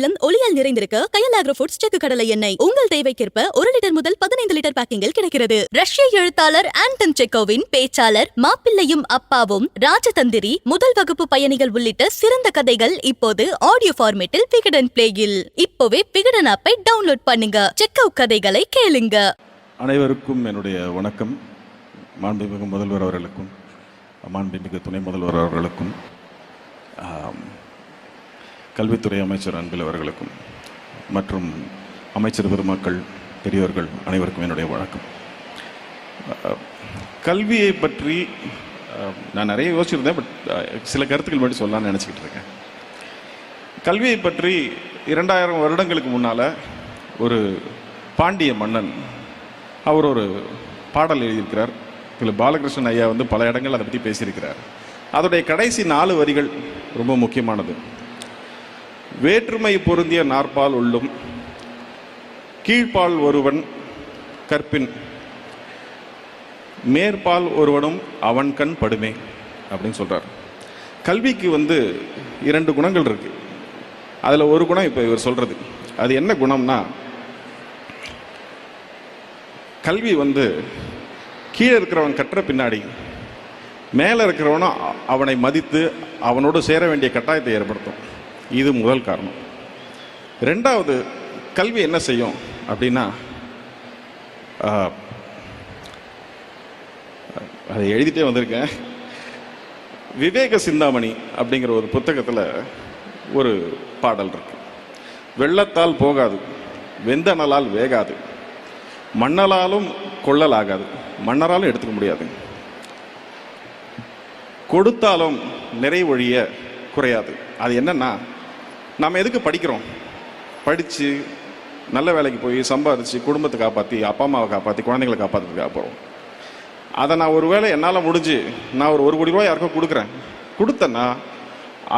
இல்லம் ஒளியால் நிறைந்திருக்க கயல் agro foods செக்கு கடலை எண்ணெய். உங்கள் தேவைக்கேற்ப ஒரு லிட்டர் முதல் பதினைந்து லிட்டர் பேக்கிங்கில் கிடைக்கிறது. ரஷ்ய எழுத்தாளர் ஆண்டன் செக்கோவின் பேச்சாளர் மாப்பிள்ளையும் அப்பாவும் ராஜதந்திரி முதல் வகுப்பு பயணிகள் உள்ளிட்ட சிறந்த கதைகள் இப்போது ஆடியோ ஃபார்மேட்டில் விகடன் பிளேயில் இப்போவே விகடன் ஆப்பை டவுன்லோட் பண்ணுங்க. செக்கவ் கதைகளை கேளுங்க. அனைவருக்கும் என்னுடைய வணக்கம். மாண்புமிகு முதல்வர் அவர்களுக்கும் மாண்புமிகு துணை முதல்வர் அவர்களுக்கும். கல்வித்துறை அமைச்சர் அன்பில் அவர்களுக்கும் மற்றும் அமைச்சர் பெருமக்கள் பெரியோர்கள் அனைவருக்கும் என்னுடைய வணக்கம். கல்வியை பற்றி நான் நிறைய யோசிச்சிருந்தேன் பட் சில கருத்துக்கள் மட்டும் சொல்லலாம்னு நினச்சிக்கிட்டு இருக்கேன். கல்வியை பற்றி இரண்டாயிரம் வருடங்களுக்கு முன்னால் ஒரு பாண்டிய மன்னன் அவர் ஒரு பாடல் எழுதியிருக்கிறார். திரு. பாலகிருஷ்ணன் ஐயா வந்து பல இடங்கள் அதை பற்றி பேசியிருக்கிறார். அதோடைய கடைசி நாலு வரிகள் ரொம்ப முக்கியமானது. வேற்றுமை பொருந்திய நாற்பால் உள்ளும் கீழ்ப்பால் ஒருவன் கற்பின் மேற்பால் ஒருவனும் அவன் கண் படுமே அப்படின்னு சொல்கிறார் கல்விக்கு வந்து இரண்டு குணங்கள் இருக்கு. அதில் ஒரு குணம் இப்போ இவர் சொல்கிறது அது என்ன குணம்னா கல்வி வந்து கீழே இருக்கிறவன் கற்ற பின்னாடி மேலே இருக்கிறவனும் அவனை மதித்து அவனோடு சேர வேண்டிய கட்டாயத்தை ஏற்படுத்தும். இது முதல் காரணம். ரெண்டாவது கல்வி என்ன செய்யும் அப்படின்னா அதை எழுதிட்டே வந்திருக்கேன். விவேக சிந்தாமணி அப்படிங்கிற ஒரு புத்தகத்தில் ஒரு பாடல் இருக்கு. வெள்ளத்தால் போகாது வெந்தணலால் வேகாது மண்ணலாலும் கொள்ளலாகாது மன்னராலும் எடுத்துக்க முடியாது. கொடுத்தாலும் நிறைவொழிய குறையாது. அது என்னன்னா நம்ம எதுக்கு படிக்கிறோம்? படித்து நல்ல வேலைக்கு போய் சம்பாதிச்சு குடும்பத்தை காப்பாற்றி அப்பா அம்மாவை காப்பாற்றி குழந்தைங்களை காப்பாற்றுறதுக்காக போகிறோம் அதை நான் ஒரு வேளை என்னால் முடிஞ்சு நான் ஒரு ஒரு கோடி ரூபாய் யாருக்கோ கொடுக்குறேன். கொடுத்தேன்னா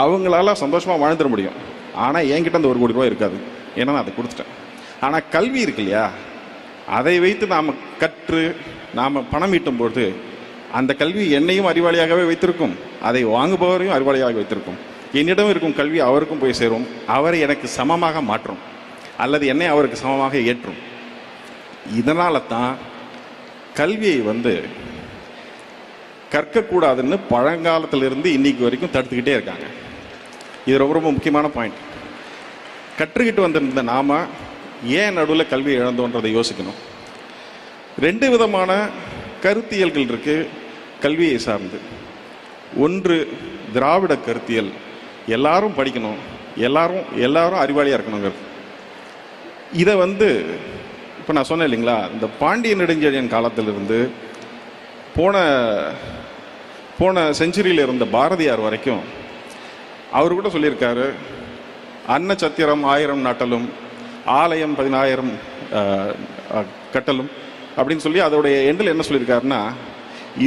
அவங்களால சந்தோஷமாக வாழ்ந்துட முடியும். ஆனால் என்கிட்ட அந்த ஒரு கோடி ரூபாய் இருக்காது. ஏன்னா நான் அதை கொடுத்துட்டேன். ஆனால் கல்வி இருக்கு இல்லையா? அதை வைத்து நாம் கற்று நாம் பணம் ஈட்டும் பொழுது அந்த கல்வி என்னையும் அறிவாளியாகவே வைத்திருக்கும். அதை வாங்குபவரையும் அறிவாளியாக வைத்திருக்கும். என்னிடம் இருக்கும் கல்வி அவருக்கும் போய் சேரும். அவரை எனக்கு சமமாக மாற்றும். அல்லது என்னை அவருக்கு சமமாக ஏற்றும். இதனால தான் கல்வியை வந்து கற்கக்கூடாதுன்னு பழங்காலத்திலிருந்து இன்னைக்கு வரைக்கும் தடுத்துக்கிட்டே இருக்காங்க. இது ரொம்ப ரொம்ப முக்கியமான பாயிண்ட் கற்றுக்கிட்டு வந்திருந்த நாம ஏன் நடுவில் கல்வி இழந்தோன்றதை யோசிக்கணும். ரெண்டு விதமான கருத்தியல்கள் இருக்குது கல்வியை சார்ந்து. ஒன்று திராவிட கருத்தியல் எல்லாரும் படிக்கணும். எல்லாரும் எல்லாரும் அறிவாளியாக இருக்கணுங்கிறது. இதை வந்து இப்போ நான் சொன்னேன் இல்லைங்களா இந்த பாண்டிய நெடுஞ்செழியன் காலத்திலிருந்து போன போன செஞ்சுரியில் இருந்த பாரதியார் வரைக்கும் அவர் கூட சொல்லியிருக்காரு அன்ன சத்திரம் ஆயிரம் நாட்டலும் ஆலயம் பதினாயிரம் கட்டலும் அப்படின்னு சொல்லி அதோடைய எண்டில் என்ன சொல்லியிருக்காருன்னா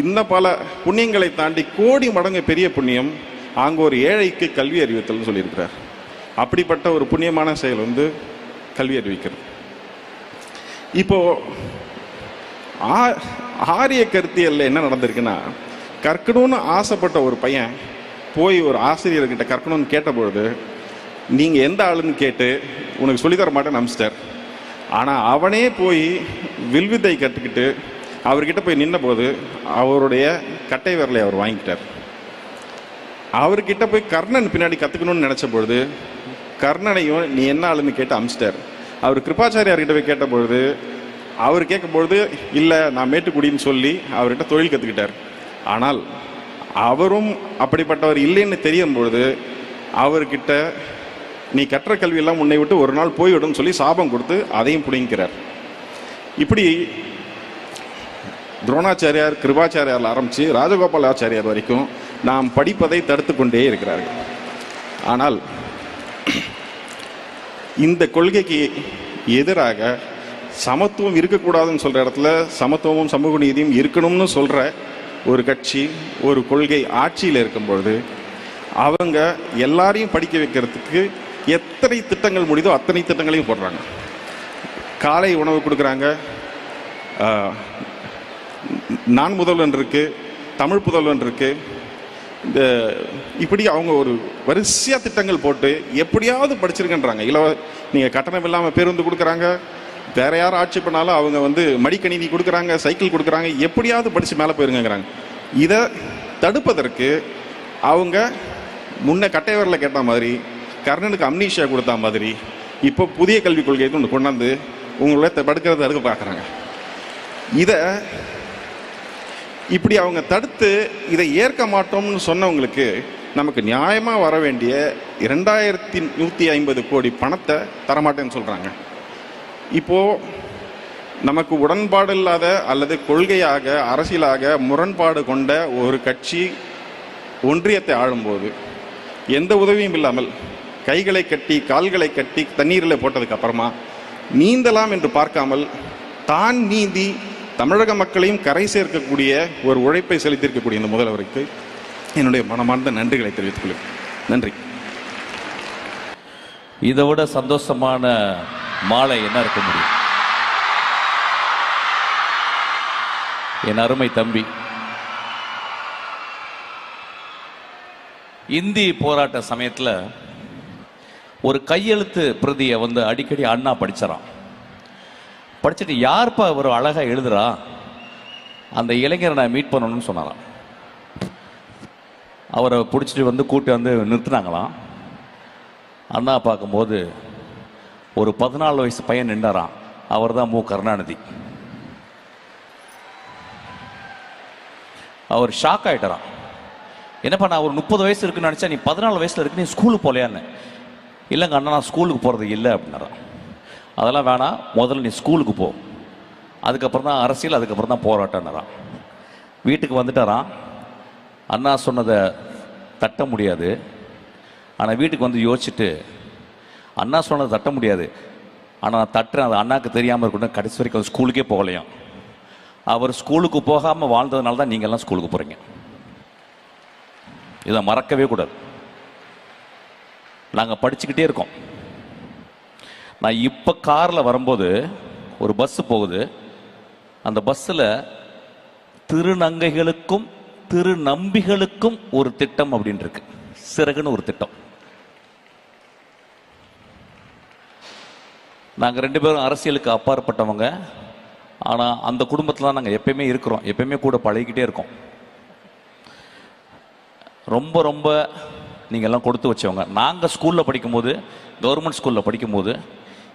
இந்த பல புண்ணியங்களை தாண்டி கோடி மடங்கு பெரிய புண்ணியம் அங்கே ஒரு ஏழைக்கு கல்வி அறிவித்தல்னு சொல்லியிருக்கிறார். அப்படிப்பட்ட ஒரு புண்ணியமான செயல் வந்து கல்வி அறிவிக்கிறது. இப்போ ஆ- ஆரிய கருத்தியல்ல என்ன நடந்திருக்குன்னா கற்கணும்னு ஆசைப்பட்ட ஒரு பையன் போய் ஒரு ஆசிரியர்கிட்ட கற்கணும்னு கேட்டபொழுது நீங்கள் எந்த ஆளுன்னு கேட்டு உனக்கு சொல்லித்தர மாட்டேன் அனுப்பிச்சிட்டார். ஆனால் அவனே போய் வில்வித்தை கற்றுக்கிட்டு அவர்கிட்ட போய் நின்னபோது அவருடைய கட்டை விரலை அவர் வாங்கிக்கிட்டார். அவர்கிட்ட போய் கர்ணன் பின்னாடி கத்துக்கணும்னு நினச்ச பொழுது கர்ணனையும் நீ என்ன ஆளுன்னு கேட்டு அமிச்சிட்டார். அவர் கிருபாச்சாரியார்கிட்ட போய் கேட்ட பொழுது அவர் கேட்கும்பொழுது இல்லை நான் மேட்டுக்குடின்னு சொல்லி அவர்கிட்ட தொழில் கற்றுக்கிட்டார் ஆனால் அவரும் அப்படிப்பட்டவர் இல்லைன்னு தெரியும் பொழுது அவர்கிட்ட நீ கற்ற கல்வியெல்லாம் உன்னை விட்டு ஒரு நாள் போய்விடும் சொல்லி சாபம் கொடுத்து அதையும் பிடிங்கிறார் இப்படி துரோணாச்சாரியார் கிருபாச்சாரியாரில் ஆரம்பித்து ராஜகோபாலாச்சாரியார் வரைக்கும் நாம் படிப்பதை தடுத்து கொண்டே இருக்கிறார்கள். ஆனால் இந்த கொள்கைக்கு எதிராக சமத்துவம் இருக்கக்கூடாதுன்னு சொல்கிற இடத்துல சமத்துவமும் சமூக நீதியும் இருக்கணும்னு சொல்கிற ஒரு கட்சி ஒரு கொள்கை ஆட்சியில் இருக்கும்பொழுது அவங்க எல்லாரையும் படிக்க வைக்கிறதுக்கு எத்தனை திட்டங்கள் முடியுதோ அத்தனை திட்டங்களையும் போடுறாங்க. காலை உணவு கொடுக்குறாங்க நான் முதல்வன் இருக்குது தமிழ் புதல்வன் இருக்குது இந்த இப்படி அவங்க ஒரு வரிசையாக திட்டங்கள் போட்டு எப்படியாவது படிச்சிருக்கன்றாங்க இல்லை நீங்கள் கட்டணம் இல்லாமல் பேருந்து கொடுக்குறாங்க. வேற யார் ஆட்சி பண்ணாலும் அவங்க வந்து மடிக்கணினி கொடுக்குறாங்க சைக்கிள் கொடுக்குறாங்க எப்படியாவது படித்து மேலே போயிருங்கிறாங்க இதை தடுப்பதற்கு அவங்க முன்ன கட்டையவரில் கேட்ட மாதிரி கர்ணனுக்கு அம்னீஷியா கொடுத்த மாதிரி இப்போ புதிய கல்விக் கொள்கையை ஒன்று கொண்டாந்து உங்களை தடுக்கிறத தடுக்க பார்க்குறாங்க. இதை இப்படி அவங்க தடுத்து இதை ஏற்க மாட்டோம்னு சொன்னவங்களுக்கு நமக்கு நியாயமாக வர வேண்டிய இரண்டாயிரத்தி நூற்றி ஐம்பது கோடி பணத்தை தரமாட்டேன்னு சொல்கிறாங்க இப்போது நமக்கு உடன்பாடு இல்லாத அல்லது கொள்கையாக அரசியலாக முரண்பாடு கொண்ட ஒரு கட்சி ஒன்றியத்தை ஆளும்போது எந்த உதவியும் இல்லாமல் கைகளை கட்டி கால்களை கட்டி தண்ணீரில் போட்டதுக்கு அப்புறமா நீந்தலாம் என்று பார்க்காமல் தான் நீந்தி தமிழக மக்களையும் கரை சேர்க்கக்கூடிய ஒரு உழைப்பை செலுத்தியிருக்கக்கூடிய இந்த முதல்வருக்கு என்னுடைய மனமார்ந்த நன்றிகளை தெரிவித்துக் கொள்கிறேன். நன்றி. இதை விட சந்தோஷமான மாலை என்ன இருக்க முடியும்? என் அருமை தம்பி இந்தி போராட்ட சமயத்தில் ஒரு கையெழுத்து பிரதியை வந்து அடிக்கடி அண்ணா படிச்சிடறான். படிச்சுட்டு யார்ப்பா ஒரு அழகா எழுதுறா? அந்த இளைஞரை நான் மீட் பண்ணணும்னு சொன்னாராம். அவரை பிடிச்சிட்டு வந்து கூட்டி வந்து நிறுத்தினாங்களாம். அண்ணா பார்க்கும்போது ஒரு பதினாலு வயசு பையன் நின்றாராம். அவர் தான் மு. கருணாநிதி. அவர் ஷாக் ஆயிட்டாராம். என்னப்பா நான் ஒரு முப்பது வயசு இருக்குன்னு நினச்சா நீ பதினாலு வயசில் இருக்கு நீ ஸ்கூலுக்கு போகலையான்னு இல்லைங்க அண்ணா நான் ஸ்கூலுக்கு போகிறது இல்லை அப்படின்னாரான் அதெல்லாம் வேணாம். முதல்ல நீ ஸ்கூலுக்கு போ. அதுக்கப்புறம் தான் அரசியல் அதுக்கப்புறம் தான் போராட்டம்னாராம். வீட்டுக்கு வந்துட்டாரான் அண்ணா சொன்னதை தட்ட முடியாது. ஆனால் வீட்டுக்கு வந்து யோசிச்சுட்டு அண்ணா சொன்னதை தட்ட முடியாது. ஆனால் நான் தட்டுறேன். அது அண்ணாக்கு தெரியாமல் இருக்கணும் கடைசி வரைக்கும் அவர் ஸ்கூலுக்கே போகலையும். அவர் ஸ்கூலுக்கு போகாமல் வாழ்ந்ததுனால தான் நீங்கள்லாம் ஸ்கூலுக்கு போகிறீங்க இதை மறக்கவே கூடாது. நாங்கள் படிச்சுக்கிட்டே இருக்கோம். நான் இப்போ காரில் வரும்போது ஒரு பஸ்ஸு போகுது. அந்த பஸ்ஸில் திருநங்கைகளுக்கும் திருநம்பிகளுக்கும் ஒரு திட்டம் அப்படின்னு இருக்கு சிறகுன்னு ஒரு திட்டம். நாங்கள் ரெண்டு பேரும் அரசியலுக்கு அப்பாற்பட்டவங்க. ஆனால் அந்த குடும்பத்தில் தான் நாங்கள் எப்பயுமே இருக்கிறோம். எப்பயுமே கூட பழகிக்கிட்டே இருக்கோம். ரொம்ப ரொம்ப நீங்க எல்லாம் கொடுத்து வச்சவங்க. நாங்கள் ஸ்கூலில் படிக்கும்போது கவர்மெண்ட் ஸ்கூலில் படிக்கும்போது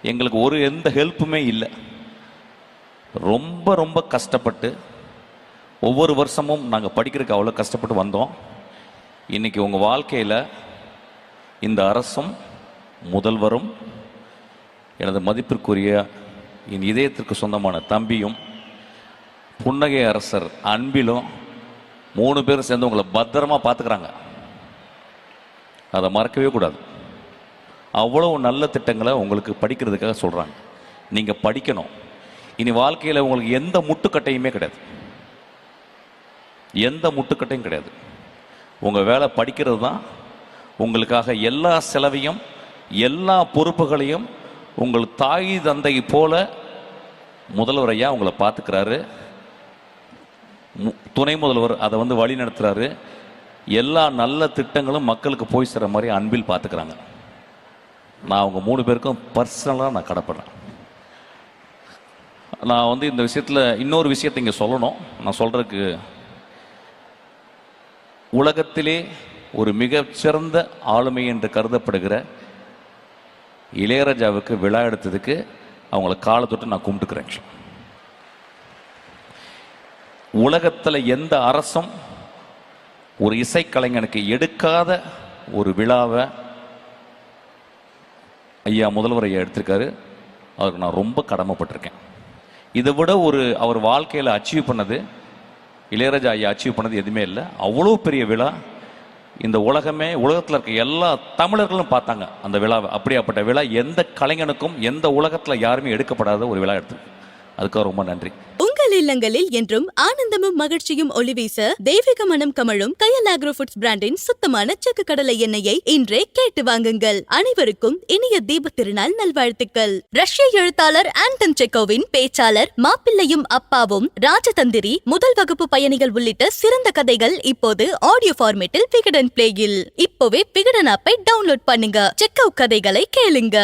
எங்களுக்கு ஒரு எந்த ஹெல்ப்புமே இல்லை. ரொம்ப ரொம்ப கஷ்டப்பட்டு ஒவ்வொரு வருஷமும் நாங்கள் படிக்கிறதுக்கு அவ்வளோ கஷ்டப்பட்டு வந்தோம். இன்றைக்கி உங்கள் வாழ்க்கையில் இந்த அரசும் முதல்வரும் எனது மதிப்பிற்குரிய என் இதயத்திற்கு சொந்தமான தம்பியும் புன்னகை அரசர் அன்பிலும் மூணு பேரும் சேர்ந்து உங்களை பத்திரமா பார்த்துக்கிறாங்க. அதை மறக்கவே கூடாது. அவ்வளவு நல்ல திட்டங்களை உங்களுக்கு படிக்கிறதுக்காக சொல்கிறாங்க நீங்கள் படிக்கணும். இனி வாழ்க்கையில் உங்களுக்கு எந்த முட்டுக்கட்டையுமே கிடையாது. எந்த முட்டுக்கட்டையும் கிடையாது. உங்கள் வேலை படிக்கிறது தான். உங்களுக்காக எல்லா செலவையும் எல்லா பொறுப்புகளையும் உங்கள் தாய் தந்தை போல முதல்வர் ஐயா உங்களை பார்த்துக்கிறாரு. மு- துணை முதல்வர் அதை வந்து வழி நடத்துகிறாரு எல்லா நல்ல திட்டங்களும் மக்களுக்கு போய் சேர மாதிரி அன்பில் பார்த்துக்கிறாங்க. நான் அவங்க மூணு பேருக்கும் பர்சனலாக நான் கடப்படுறேன். நான் வந்து இந்த விஷயத்தில் இன்னொரு விஷயத்தை இங்கே சொல்லணும். நான் சொல்கிறதுக்கு உலகத்திலே ஒரு மிகச்சிறந்த ஆளுமை என்று கருதப்படுகிற இளையராஜாவுக்கு விழா எடுத்ததுக்கு அவங்கள காலை தொட்டு நான் கும்பிட்டுக்கிறேன் உலகத்தில் எந்த அரசும் ஒரு இசைக்கலைஞனுக்கு எடுக்காத ஒரு விழாவை ஐயா முதல்வர் ஐயா எடுத்திருக்காரு. அவருக்கு நான் ரொம்ப கடமைப்பட்டிருக்கேன். இதை விட ஒரு அவர் வாழ்க்கையில் அச்சீவ் பண்ணது இளையராஜா ஐயா அச்சீவ் பண்ணது எதுவுமே இல்லை. அவ்வளோ பெரிய விழா. இந்த உலகமே உலகத்தில் இருக்க எல்லா தமிழர்களும் பார்த்தாங்க அந்த விழாவை. அப்படியாப்பட்ட விழா எந்த கலைஞனுக்கும் எந்த உலகத்தில் யாருமே எடுக்கப்படாத ஒரு விழா எடுத்து அதுக்காக ரொம்ப நன்றி. உங்கள் இல்லங்களில் என்றும் ஆனந்தமும் மகிழ்ச்சியும் ஒளிவீச தெய்வீக மனம் கமழும் கயல் ஆக்ரோ ஃபுட்ஸ் பிராண்டின் சுத்தமான செக்கு கடலை எண்ணெயை இன்றே கேட்டு வாங்குங்கள். அனைவருக்கும் இனிய தீப திருநாள் நல்வாழ்த்துக்கள். ரஷ்ய எழுத்தாளர் ஆண்டன் செக்கோவின் பேச்சாளர் மாப்பிள்ளையும் அப்பாவும் ராஜதந்திரி முதல் வகுப்பு பயணிகள் உள்ளிட்ட சிறந்த கதைகள் இப்போது ஆடியோ ஃபார்மேட்டில் விகடன் பிளேயில் இப்போவே விகடன் ஆப்பை டவுன்லோட் பண்ணுங்க. செக்கோ கதைகளை கேளுங்க.